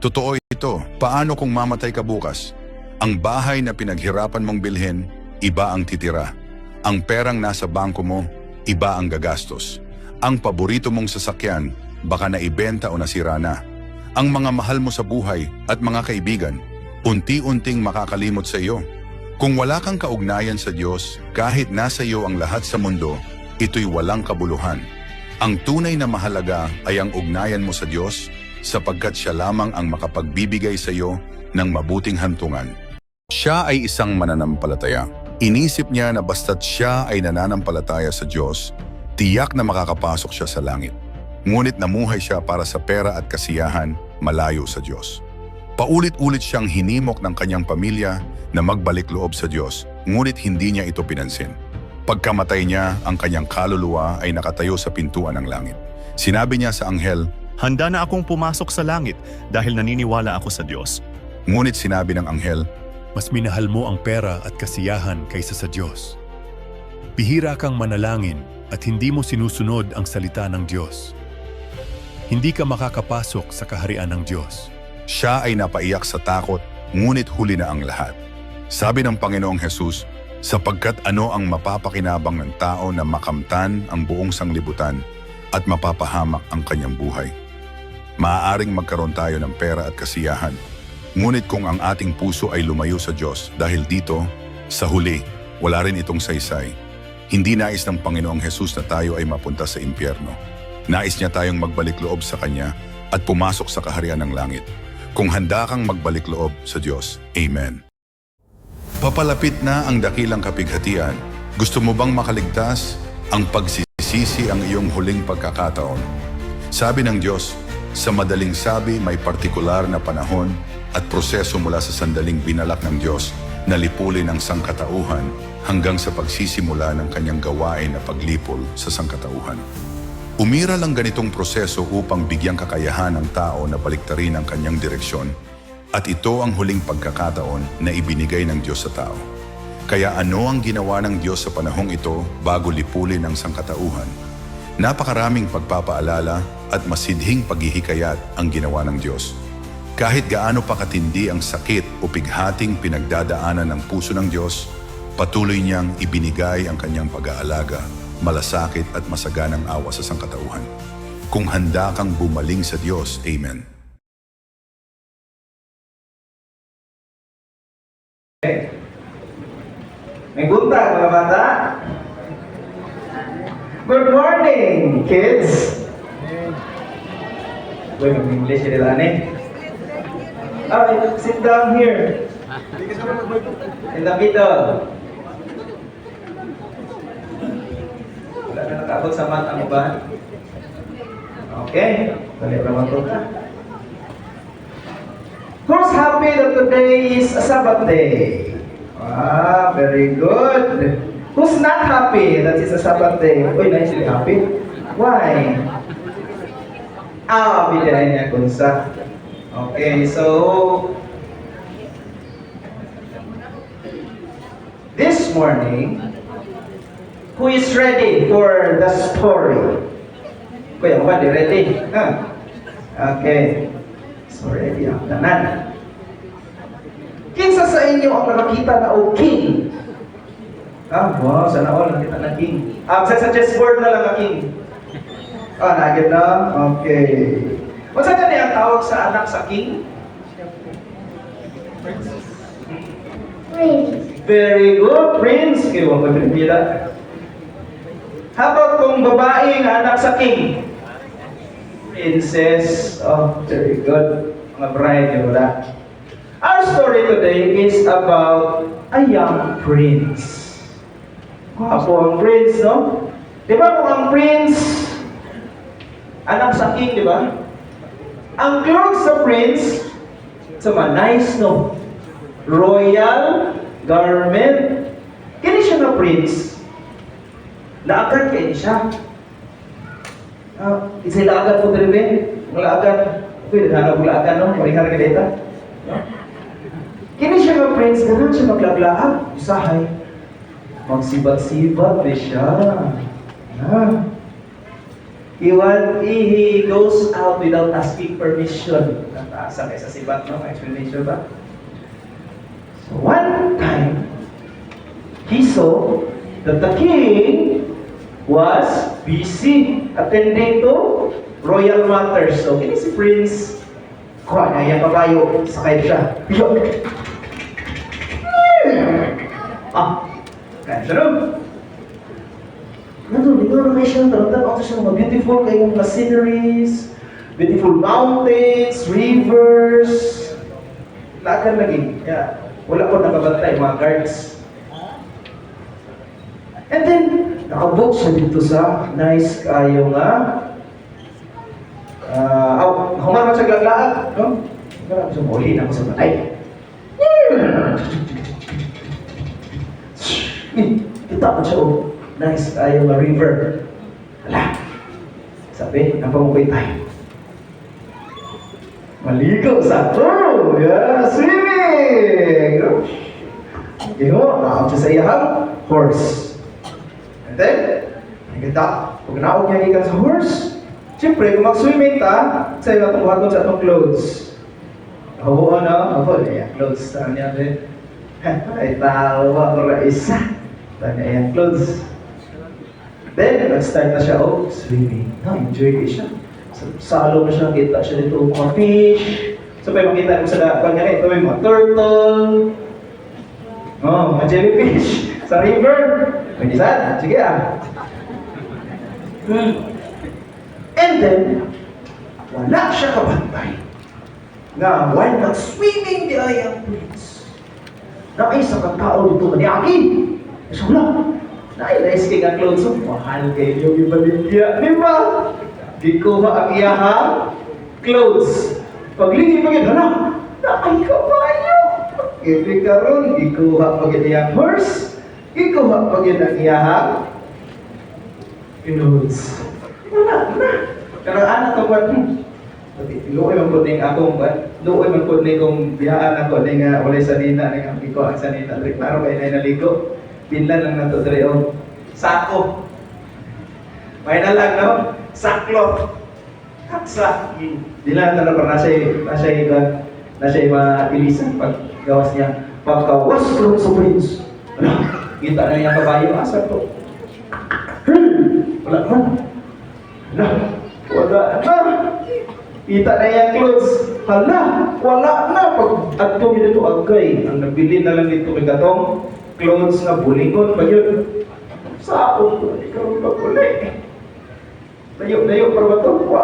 Totoo ito, paano kung mamatay ka bukas? Ang bahay na pinaghirapan mong bilhin, iba ang titira. Ang perang nasa bangko mo, iba ang gagastos. Ang paborito mong sasakyan, baka naibenta o nasira na. Ang mga mahal mo sa buhay at mga kaibigan, unti-unting makakalimot sa iyo. Kung wala kang kaugnayan sa Diyos, kahit nasa iyo ang lahat sa mundo, ito'y walang kabuluhan. Ang tunay na mahalaga ay ang ugnayan mo sa Diyos sapagkat siya lamang ang makapagbibigay sa iyo ng mabuting hantungan. Siya ay isang mananampalataya. Inisip niya na basta't siya ay nananampalataya sa Diyos, tiyak na makakapasok siya sa langit. Ngunit namuhay siya para sa pera at kasiyahan malayo sa Diyos. Paulit-ulit siyang hinimok ng kanyang pamilya na magbalik loob sa Diyos, ngunit hindi niya ito pinansin. Pagkamatay niya, ang kanyang kaluluwa ay nakatayo sa pintuan ng langit. Sinabi niya sa anghel, Handa na akong pumasok sa langit dahil naniniwala ako sa Diyos. ngunit sinabi ng anghel, Mas minahal mo ang pera at kasiyahan kaysa sa Diyos. Bihira kang manalangin at hindi mo sinusunod ang salita ng Diyos. Hindi ka makakapasok sa kaharian ng Diyos. Siya ay napaiyak sa takot, ngunit huli na ang lahat. Sabi ng Panginoong Hesus, sapagkat ano ang mapapakinabang ng tao na makamtan ang buong sanglibutan at mapapahamak ang kanyang buhay. Maaaring magkaroon tayo ng pera at kasiyahan, ngunit kung ang ating puso ay lumayo sa Diyos dahil dito, sa huli, wala rin itong saysay. Hindi nais ng Panginoong Hesus na tayo ay mapunta sa impyerno. Nais niya tayong magbalik loob sa Kanya at pumasok sa kaharian ng langit. Kung handa kang magbalik loob sa Diyos. Amen. Papalapit na ang dakilang kapighatian. Gusto mo bang makaligtas? Ang pagsisisi ang iyong huling pagkakataon. Sabi ng Diyos, sa madaling sabi may partikular na panahon at proseso mula sa sandaling binalak ng Diyos na lipulin ang sangkatauhan hanggang sa pagsisimula ng kanyang gawain na paglipol sa sangkatauhan. Umira lang ganitong proseso upang bigyang kakayahan ng tao na baliktarin ang kanyang direksyon at ito ang huling pagkakataon na ibinigay ng Diyos sa tao. Kaya ano ang ginawa ng Diyos sa panahong ito bago lipulin ang sangkatauhan? Napakaraming pagpapaalala at masidhing paghihikayat ang ginawa ng Diyos. Kahit gaano pa katindi ang sakit o pighating pinagdadaanan ng puso ng Diyos, patuloy niyang ibinigay ang kanyang pag-aalaga, malasakit at masaganang awa sa sangkatauhan. Kung handa kang bumaling sa Diyos, Amen. May buntag, mga bata. Good morning, kids. Uy, mag-English nila ni. Ah, sit down here. In the middle. Wala na nakabot sa mata mo ba? Okay. Dali naman to. Who's happy that today is a Sabbath day? Ah, very good. Who's not happy that it's a Sabbath day? Uy, nice really happy. Why? Ah, bidahin niya kunsa. Okay, so this morning, who is ready for the story? Kuya, ba ready? Huh? Okay. So ready ang tanan. Kinsa sa inyo ang nakakita na o king? Ah, wow, sana all nakita na king. Ah, sa sa chessboard na lang na king. Ah, nagit na? Okay. Unsa ka ang tawag sa anak sa king? Very good, Prince. Kaya wag ko pila. How about kung babae nga anak sa king? Princess. Oh, very good. Mga bride, ba? Our story today is about a young prince. Apo ang prince, no? Di ba kung ang prince, anak sa king, di ba? Ang clothes sa prince, sa mga nice, no? Royal garment. Kini siya na prince. Laagad kay siya. Ah, isay laagad po diri ben. Laagad. Uy, naghanap ko laagad, no? Marihar ka dito. Kini siya nga prince, ganun siya maglaglaag. Usahay. Magsibat-sibat di siya. Ah. he, want, he, he goes out without asking permission. Nataasa kayo sa sibat, no? Explanation ba? So one time, he saw that the king was busy attending to royal matters. So, kini si Prince, kuha na yung kabayo, sakay siya. Yo! Ah, nun. Nandun, dito kayo siya, mga beautiful kayong mga sceneries, beautiful mountains, rivers, lakan lagi. Yeah. Wala ko nakabantay, mga guards. And then, nakabook siya dito sa nice kayo nga. Ah, aw, humar man sa glaglaag, no? Humar sa muli na ako sa patay. Kita ko siya, oh. Nice kayo nga river. Hala. Sabi, napamukay tayo. Maligo sa oh, yeah, swimming! Ginoo, naam siya sa iyahang horse. And then, nagkita, pag naog niya ikan sa horse, siyempre, kung mag-swimming ta, sa iyo itong buhaton sa itong clothes. Oo, ano? Ako, iya, clothes. Saan niya din? Ay, tawa na isa. Niya iya, clothes. Then, nag-start na siya, oh, swimming. Na-enjoy ko siya. Sa salo na siya, kita siya dito, mga fish. So, may makita mo sa dapat niya ito, may mga turtle. Oh, mga jellyfish. Sa river. Pwede saan? Sige ah. And then, wala siya kabantay. Nga, while nag-swimming di ay ang prince, na ay sa katao dito maniaki. Kasi wala. Nailais kay nga clothes so mahal kayo yung ibaligya. Di ba? Gikuha ang iyahang clothes. Pagligi pa yun, hala, na ay kabayo. Ibi karon gikuha pa yun iyang horse. Gikuha pa yun ang iyahang clothes. Wala na. Pero anak ko ba, Luoy man pud ning akong ba? Luoy man pud ning kong biyaan ako ning nga walay sanina ning ang iko ang sanina. Klaro kay nay naligo. Pinlan lang nato dre o sako. May na lang no? Saklo. Kaksa. Di lang na para nasa nasa iba nasa iba ilisan pag gawas niya. Pagkawas ko sa prince. Ano? Kita na niya kabayo asa to. Hmm, Wala man. Wala. Wala na. Kita na yung clothes. Hala, wala na. Pag adto mi dito agay, ang nabili na lang dito may katong clothes nga bulingon pa yun. Sa ako ko, ikaw pa buli. Layo, layo pa ba?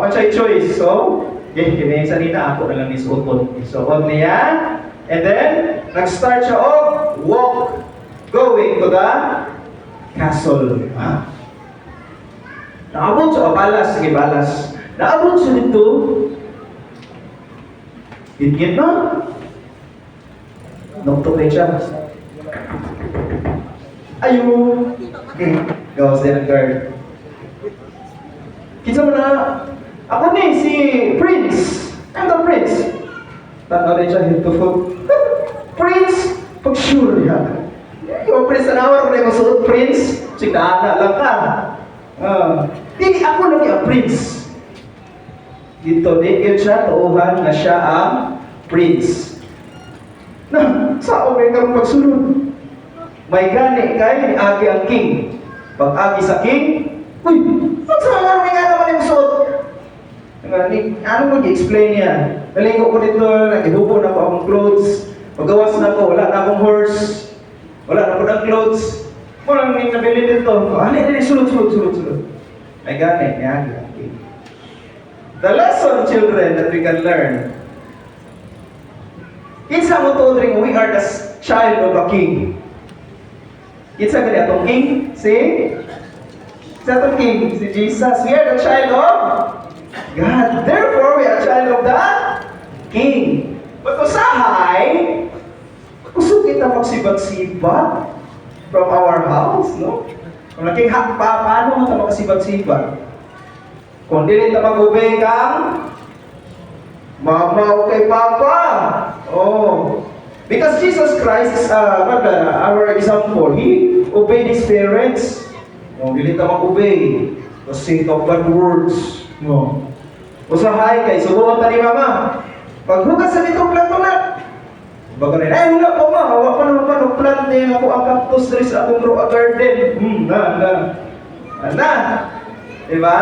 Wa siya choice. So, yan, kini sa nina ako na lang ni suoton. Isuot niya. And then, nag-start siya off, walk, going to the castle. Ah. Naabot siya, o balas, sige balas. Naabot siya dito. Hingit na. Nagtupay siya. Ayo. Okay. Gawas din ang guard. Kita mo na, ako ni, si Prince. I'm the Prince. Tanaw rin siya, hito foot. Prince! Pag sure niya. Yung Prince na nawar ko na yung suot Prince. Sigdaan lang ka. Ah, Di ako lagi ang prince. Dito, di yun siya, tuuhan na siya ang prince. Na, sa may karong pagsunod. May gani kay Agi ang king. Pag Agi sa king, Uy, ang sa may nga naman yung suot. Nga, ni, ano mo i-explain niya? Naligo ko dito, nagihubo na ako akong clothes. Paggawas na ako, wala na akong horse. Wala na ako ng clothes. Walang may nabili dito. Ano yun, sulod, sulod, sulod, sulod. May gani, may agi ang king. The lesson, children, that we can learn. Kinsa mo tuodring we are the child of a king. Kinsa gani atong king? Si? Sa atong king, si Jesus. We are the child of God. Therefore, we are child of the king. But usahay, gusto kita magsibat-sibat from our house, no? Kung naging pa, paano mo ito makasibat-sibat? Kung dili ta mag-obey kang mama o kay papa. Oh. Because Jesus Christ is uh, our example. He obeyed his parents. Kung dili ta mag-obey, to say of bad words. No. Usahay kay subukan pa ni mama. Paghugas sa itong plato na. Bago rin, ay wala pa ma, hawa pa naman pa ng plant niya ako ang cactus trees sa akong grow a garden. Hmm, na, na. Na. Diba?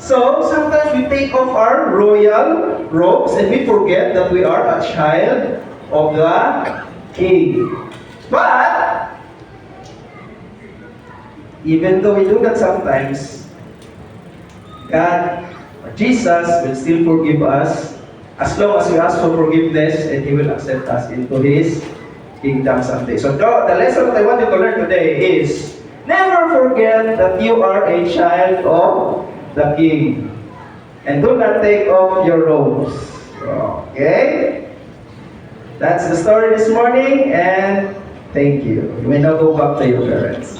So, sometimes we take off our royal robes and we forget that we are a child of the king. But, even though we do that sometimes, God, Jesus will still forgive us as long as we ask for forgiveness and He will accept us into His kingdom someday. So the, the lesson that I want you to learn today is never forget that you are a child of the King. And do not take off your robes. Okay? That's the story this morning and thank you. You may now go back to your parents.